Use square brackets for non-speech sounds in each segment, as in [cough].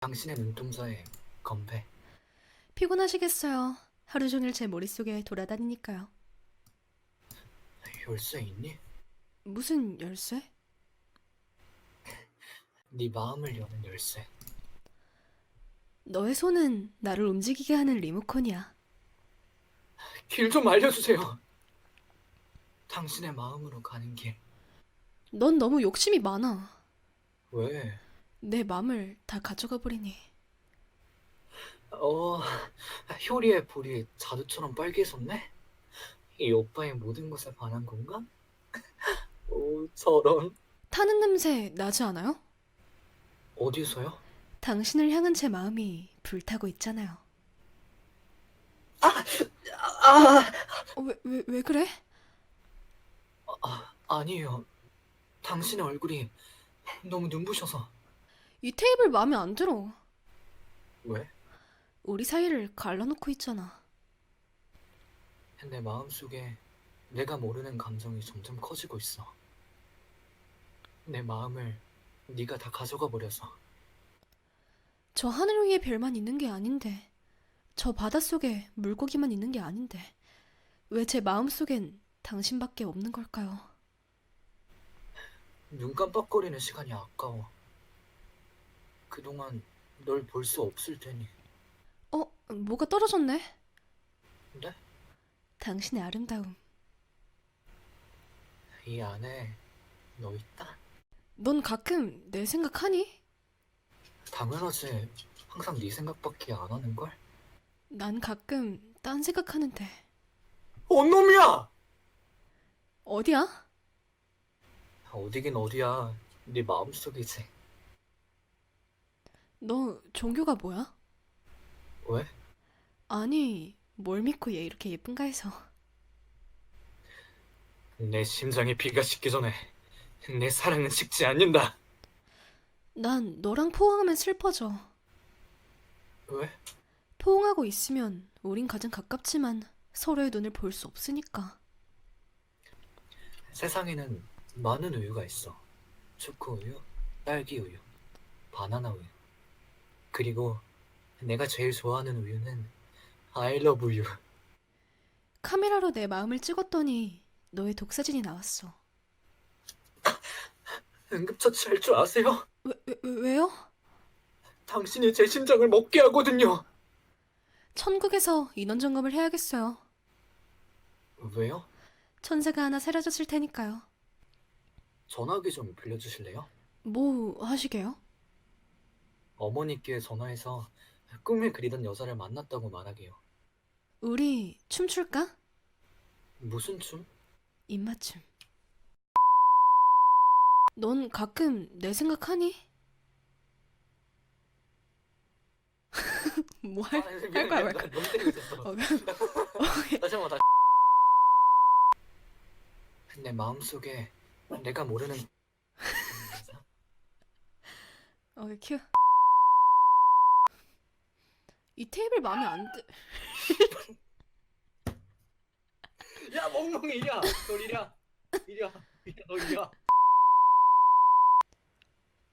당신의 눈동자에 건배. 피곤하시겠어요. 하루 종일 제 머릿속에 돌아다니니까요. 열쇠 있니? 무슨 열쇠? [laughs] 네 마음을 여는 열쇠. 너의 손은 나를 움직이게 하는 리모컨이야. 길 좀 알려주세요. 당신의 마음으로 가는 길. 넌 너무 욕심이 많아. 왜? 내 맘을 다 가져가 버리니. 어, 효리의 볼이 자두처럼 빨개졌네? 이 오빠의 모든 것에 반한 건가? [laughs] 오, 저런. 타는 냄새 나지 않아요? 어디서요? 당신을 향한 제 마음이 불타고 있잖아요. 아! 어, 왜, 왜, 왜 그래? 아, 아니에요. 당신의 얼굴이 너무 눈부셔서. 이 테이블 마음에 안 들어. 왜? 우리 사이를 갈라놓고 있잖아. 내 마음속에 내가 모르는 감정이 점점 커지고 있어. 내 마음을 네가 다 가져가 버려서. 저 하늘 위에 별만 있는 게 아닌데, 저 바닷속에 물고기만 있는 게 아닌데, 왜 제 마음속엔 당신밖에 없는 걸까요? 눈 깜빡거리는 시간이 아까워. 그동안 널 볼 수 없을 테니. 어, 뭐가 떨어졌네? 네? 당신의 아름다움. 이 안에 너 있다? 넌 가끔 내 생각하니? 당연하지. 항상 네 생각밖에 안 하는 걸. 난 가끔 딴 생각하는데. 온놈이야! 어디야? 어디긴 어디야. 네 마음속이지. 너 종교가 뭐야? 왜? 아니, 뭘 믿고 얘 이렇게 예쁜가 해서. 내 심장에 비가 식기 전에 내 사랑은 식지 않는다. 난 너랑 포옹하면 슬퍼져. 왜? 포옹하고 있으면 우린 가장 가깝지만 서로의 눈을 볼 수 없으니까. 세상에는 많은 우유가 있어. 초코 우유, 딸기 우유, 바나나 우유. 그리고 내가 제일 좋아하는 우유는 우유. 카메라로 내 마음을 찍었더니 너의 독사진이 나왔어. [laughs] 응급처치 할 줄 아세요? 왜, 왜, 왜- 왜 요? 당신이 제 심장을 먹게 하거든요. 천국에서 인원 점검을 해야겠어요. 왜요? 천사가 하나 사라졌을 테니까요. 전화기 좀 빌려주실래요? 뭐 하시게요? 어머니께 전화해서 꿈에 그리던 여자를 만났다고 말하게요. 우리 춤출까? 무슨 춤? 입맞춤. 넌 가끔 내 생각하니? [laughs] 뭐 할, 아, 할 거야 말 거야? 너무 때리고 있었어. 어, 다시 한번 다시. 내 마음속에 내가 모르는 [laughs] 어, 큐. 이 테이블 마음에 안 들. [laughs] 야 멍멍이 이리야 너 이리야 이리야 이리야 너 이리야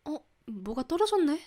어, 뭐가 떨어졌네?